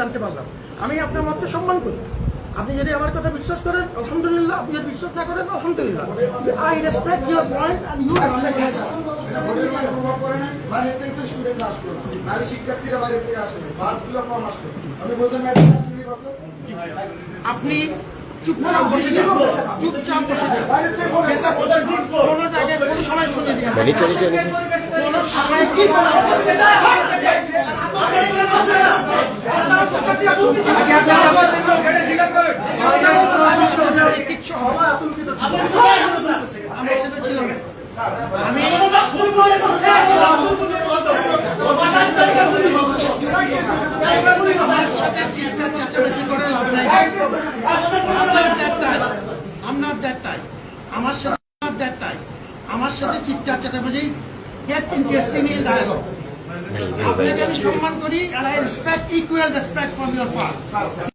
জানতে পারলাম। আমি আপনার মতকে সম্মান করি। আপনি যদি আমার কথা বিশ্বাস করেন আলহামদুলিল্লাহ। আপনি যদি বিশ্বাস না করেন আলহামদুলিল্লাহ। I respect your point and you respect থেকে তো স্টুডেন্ট আসলো নারী শিক্ষার্থীরা বাইরের থেকে আসে না বাসগুলো কম আসলো আপনি চুপচাপ বসে চুপচাপ কোনো জায়গায় কোনো সময় শুনে নিচে নিচে কোনো সময় কি কিচ্ছু হবে সবাই আতঙ্কিত ছিল। আমি সেটা ছিল না আমি আমার সাথে চিৎকার চেঁচামেচি করে লাভ নাই আমার দেড়টায় আমার সাথে আমার সাথে চিৎকার চেঁচামেচি get interesting in dialogue. আপনাকে আমি সম্মান করি and I respect equal respect from your part.